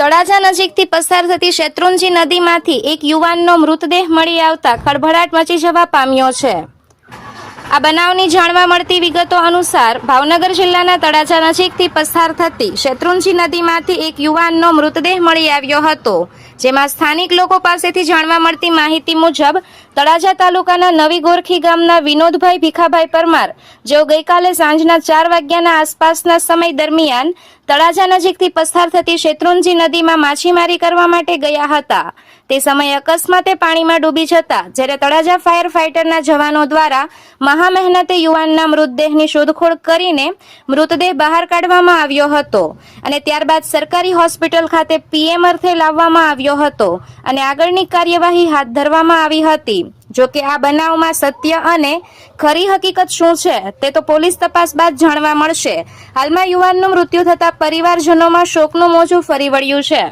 તળાજા નજીકથી પસાર થતી શેત્રુંજી નદીમાંથી એક યુવાનનો મૃતદેહ મળી આવતા ખળભળાટ મચી જવા પામ્યો છે. આ બનાવની જાણવા મળતી વિગતો અનુસાર ભાવનગર જિલ્લાના તળાજા નજીકથી પસાર થતી શેત્રુંજી નદીમાંથી એક યુવાનનો મૃતદેહ મળી આવ્યો હતો. જેમાં સ્થાનિક લોકો પાસેથી જાણવા મળતી માહિતી મુજબ, તળાજા તાલુકાના નવી ગોરખી ગામના વિનોદભાઈ ભીખાભાઈ પરમાર, જેઓ ગઈકાલે સાંજના ચાર વાગ્યાના આસપાસના સમય દરમિયાન તળાજા નજીકથી પસાર થતી શેત્રુંજી નદીમાં માછીમારી કરવા માટે ગયા હતા. તે સમયે અકસ્માતે પાણીમાં ડૂબી જતા, જ્યારે તળાજા ફાયર ફાઇટરના જવાનો દ્વારા મહા મહેનતે યુવાનના મૃતદેહની શોધખોળ કરીને મૃતદેહ બહાર કાઢવામાં આવ્યો હતો અને ત્યારબાદ સરકારી હોસ્પિટલ ખાતે પીએમ અર્થે લાવવામાં આવ્યો હતો અને આગળની કાર્યવાહી હાથ ધરવામાં આવી હતી. જો કે આ બનાવમાં સત્ય અને ખરી હકીકત શું છે તે તો પોલીસ તપાસ બાદ જાણવા મળશે. હાલમાં યુવાનનું મૃત્યુ થતા પરિવારજનોમાં શોકનું મોજું ફરી વળ્યું છે.